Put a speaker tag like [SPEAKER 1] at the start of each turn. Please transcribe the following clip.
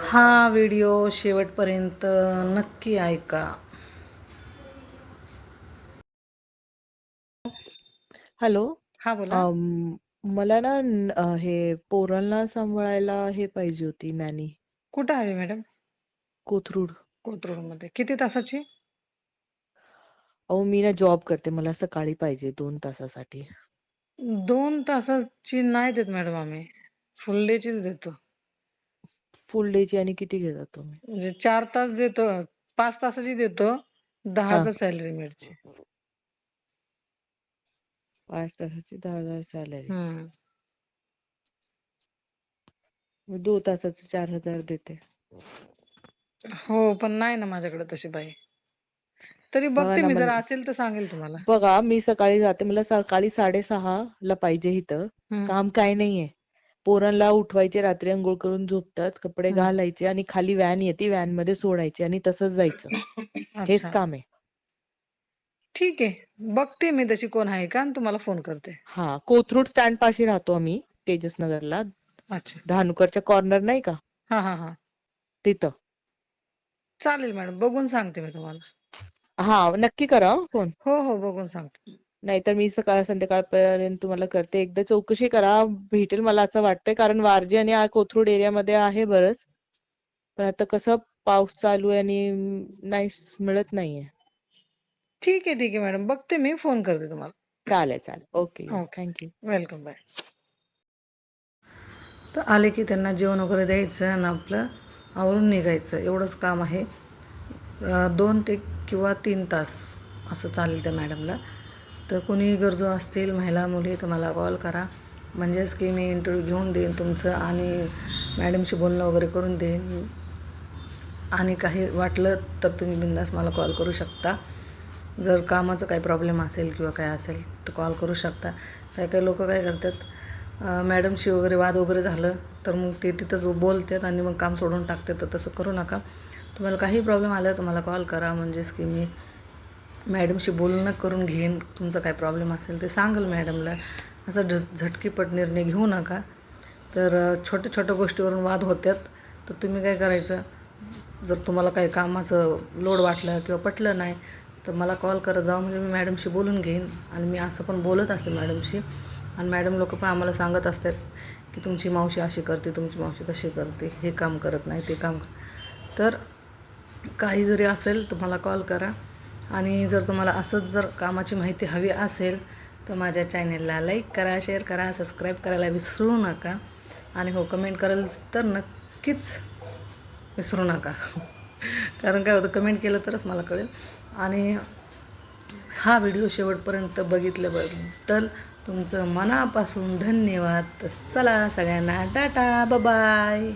[SPEAKER 1] हा व्हिडिओ शेवटपर्यंत नक्की ऐका.
[SPEAKER 2] हॅलो.
[SPEAKER 1] हा बोला.
[SPEAKER 2] अम, मला ना न- अ, हे पोरांना सांभाळायला हे पाहिजे होती नॅनी.
[SPEAKER 1] कुठं हवी मॅडम?
[SPEAKER 2] कोथरूड.
[SPEAKER 1] कोथरूडमध्ये किती तासाची?
[SPEAKER 2] अहो मी ना जॉब करते. मला सकाळी पाहिजे दोन तासासाठी.
[SPEAKER 1] दोन तासाची नाही देत मॅडम आम्ही. फुल डे चीच देतो.
[SPEAKER 2] फुल डेची आणि किती घेता तुम्ही?
[SPEAKER 1] म्हणजे चार तास देतो पाच तासाची देतो दहा हजार सॅलरी मिळते.
[SPEAKER 2] पाच तासाची दहा हजार सॅलरी
[SPEAKER 1] हम्म
[SPEAKER 2] दोन तासाचे चार हजार देते.
[SPEAKER 1] हो पण नाही ना माझ्याकडे तशी बाई. तरी
[SPEAKER 2] बघा
[SPEAKER 1] बघते
[SPEAKER 2] ना
[SPEAKER 1] मी जर
[SPEAKER 2] मला
[SPEAKER 1] असेल तर सांगेल तुम्हाला.
[SPEAKER 2] बघा मी सकाळी जाते मला सकाळी साडेसहा ला पाहिजे इथं.
[SPEAKER 1] हम्म.
[SPEAKER 2] काम काय नाहीये. पोरांना उठवायचे रात्री अंघोळ करून झोपतात कपडे घालायचे आणि खाली व्हॅन येते व्हॅनमध्ये सोडायचे आणि तसंच जायचं. हेच काम आहे.
[SPEAKER 1] ठीक आहे. बघते मी तशी कोण आहे का तुम्हाला फोन करते.
[SPEAKER 2] हा कोथरूड स्टँड पाशी राहतो आम्ही तेजस नगरला
[SPEAKER 1] अच्छा.
[SPEAKER 2] धानुकरच्या कॉर्नर नाही का?
[SPEAKER 1] हा हा हा.
[SPEAKER 2] तिथं.
[SPEAKER 1] चालेल मॅडम बघून सांगते मी तुम्हाला.
[SPEAKER 2] हा नक्की करा फोन.
[SPEAKER 1] हो हो बघून सांगते.
[SPEAKER 2] नाहीतर मी सकाळ संध्याकाळपर्यंत तुम्हाला करते. एकदा चौकशी करा भेटेल मला असं वाटतंय कारण वारजे आणि आ- कोथरूड एरियामध्ये आहे बरंच. पण आता कसं पाऊस चालू आहे आणि नाही मिळत नाहीये.
[SPEAKER 1] ठीक आहे ठीक आहे मॅडम. बघते मी फोन करते तुम्हाला.
[SPEAKER 2] चालेल चालेल. Okay
[SPEAKER 1] okay
[SPEAKER 2] thank you.
[SPEAKER 1] Welcome bye. तर आले की त्यांना जेवण वगैरे द्यायचं आणि आपलं आवरून निघायचं. एवढंच काम आहे. दोन ते किंवा तीन तास असं चालेल त्या मॅडमला. तर कोणी गरजू असतील महिला मुली तर मला कॉल करा. म्हणजेच की मी इंटरव्ह्यू घेऊन देईन तुमचं आणि मॅडमशी बोलणं वगैरे करून देईन. आणि काही वाटलं तर तुम्ही बिंदास मला कॉल करू शकता. जर कामाचं काही प्रॉब्लेम असेल किंवा काय असेल तर कॉल करू शकता. काही काही लोक काय करतात मॅडमशी वगैरे वाद वगैरे झालं तर मग ते तिथंच बोलतात आणि मग काम सोडून टाकतात. तर तसं करू नका. तुम्हाला काही प्रॉब्लेम आला तर मला कॉल करा. म्हणजेच की मी मॅडमशी बोलणं करून घेईन तुमचा काय प्रॉब्लेम असेल ते सांगाल मॅडमला. असं झ झटकीपट निर्णय घेऊ नका. तर छोट्या छोट्या गोष्टीवरून वाद होत्यात. तर तुम्ही काय करायचं? जर तुम्हाला काही कामाचं लोड वाटलं किंवा पटलं नाही तर मला कॉल करत जाऊ म्हणजे मी मॅडमशी बोलून घेईन आणि मी असं पण बोलत असते मॅडमशी. आणि मॅडम लोक पण आम्हाला सांगत असतात की तुमची मावशी अशी करते तुमची मावशी तशी करते हे काम करत नाही ते काम तर काही जरी असेल तर मला कॉल करा. आणि जर तुम्हाला असंच जर कामाची माहिती हवी असेल तर माझ्या चॅनेलला लाईक करा शेअर करा सबस्क्राईब करायला विसरू नका. आणि हो कमेंट कराल तर नक्कीच विसरू नका. कारण काय होतं कमेंट केलं तरच मला कळेल. आणि हा व्हिडिओ शेवटपर्यंत बघितल्याबद्दल तुमचं मनापासून धन्यवाद. चला सगळ्यांना टाटा बाय